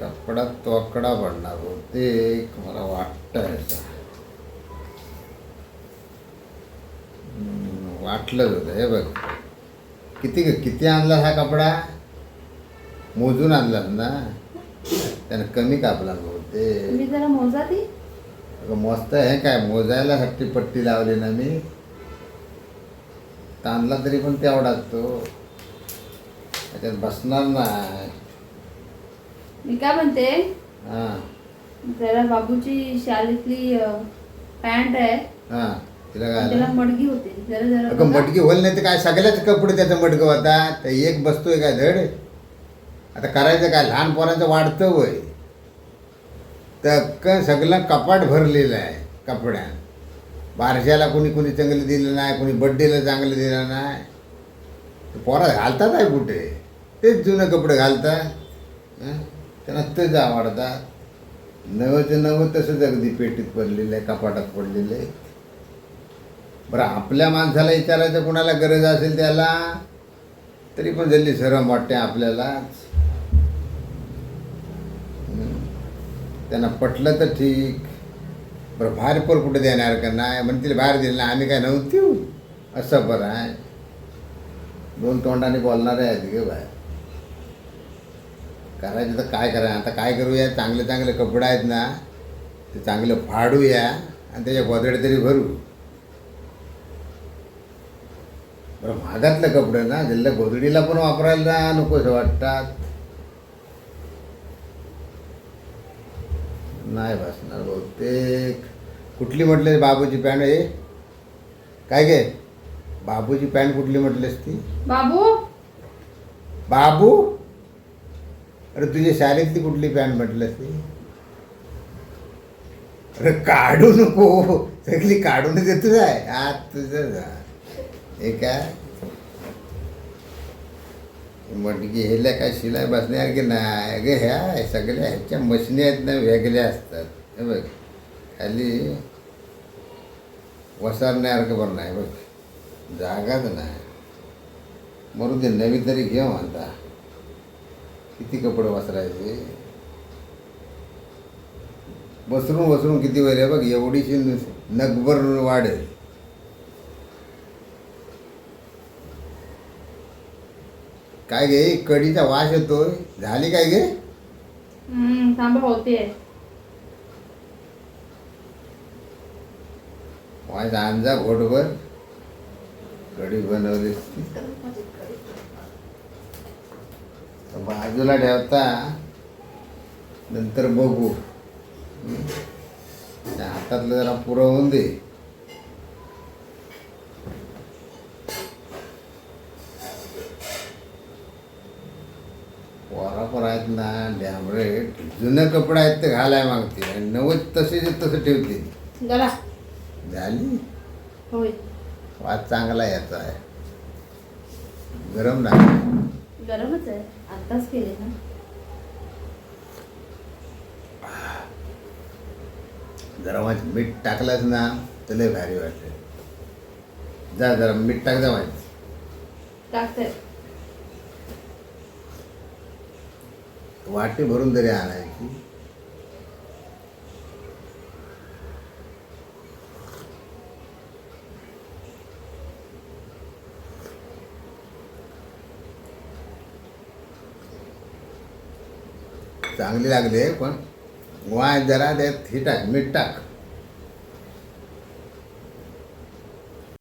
कपडा तोकडा पडणार बहुतेक मला वाटतं वाटलंच होतं हे बघ. किती किती आणला हा कपडा? मोजून आणलास ना. त्यानं कमी कापला जरा मोजा ती. मस्त आहे काय मोजायला साठी पट्टी लावली ना मी. ताणला तरी पण तेवढाच तो. त्याच्यात बसणार नाही. मी काय म्हणते? हां. जरा बाबूची शाळेतली पॅन्ट आहे. हां तिला त्याला काय मडगी होते. जरा जरा अगं बघा. मटकी होल नाही तर काय? सगळ्याच कपडे त्याचं मटकं होता. तर एक बसतोय काय धड? आता करायचं काय? लहान पोराचं वाढतं वय. तर सगळं कपाट भरलेलं आहे कपड्यात बारशाला कोणी कोणी चांगलं दिलं नाही कोणी बड्डेला चांगलं दिलं नाही. तर पोरा घालतात आहे कुठे? तेच जुनं कपडे घालतात. हं? त्यांना तेच आवडतात नव्याचे नवं तसंच अगदी पेटीत पडलेलं आहे कपाटात पडलेलं आहे. बरं आपल्या माणसाला विचारायचं कोणाला गरज असेल त्याला तरी पण जल्दी शरम वाटते आपल्यालाच. त्यांना पटलं तर ठीक. बरं बाहेर पण कुठे देणार का? नाही म्हणतील बाहेर दिलं नाही आम्ही काय नव्हती. असं बरं आहे. दोन तोंडाने बोलणारे आहेत गे बाहेर. करायचं तर काय करा आता काय करूया? चांगले चांगले कपडे आहेत ना ते चांगलं फाडूया आणि त्याच्या गोदडे तरी भरू. बरं महागातलं कपडे ना ज्याला गोधडीला पण वापरायला नकोसं वाटतात. नाही बसणार बहुतेक. कुठली म्हटले बाबूची पॅन्ट? आहे काय गे? बाबूची पॅन्ट कुठली म्हटलीस ती? बाबू? बाबू? अरे तुझ्या शाळेतली कुठली पॅन्ट म्हटलं ती? अरे काढू नको. सगळी काढून देतो आहे आत तुझं जा. हे काय? मटकी हेल्या काय शिलाई बसणार की नाही? अगं ह्या सगळ्या ह्याच्या मशिनी आहेत ना वेगळ्या असतात. हे बघ. खाली वसारण्यासारखं बरं नाही बघ. जागाच नाही. मरू दे नवी तरी घेऊ म्हणता. किती कपडे वसरायचे? वसरून वसरून किती वेळ आहे बघ एवढीशी नगभर वाढेल काय गे कढीचा वास येतोय? झाली काय गे? हम्म, थांबा होते. वास आणजा घोटभर. कढी बनवली बाजूला ठेवता. नंतर बघू. हातातलं जरा पुरं होऊन दे. पोरा पण आहेत ना डॅमरे जुनं कपडे आहेत ते घालाय मागते आणि नवं तसेच तसं ठेवते झाली? होय. वाद चांगला याचा आहे. गरम नाही गरमच आहे. आत्ताच केले ना. जरा मीठ टाकलंच ना तर लय भारी वाटते जा जरा मीठ टाक जा माझं. टाकते. वाटी भरून तरी आणायची. चांगली लागली आहे पण वाय जरा त्यात हे टाक मीठ टाक.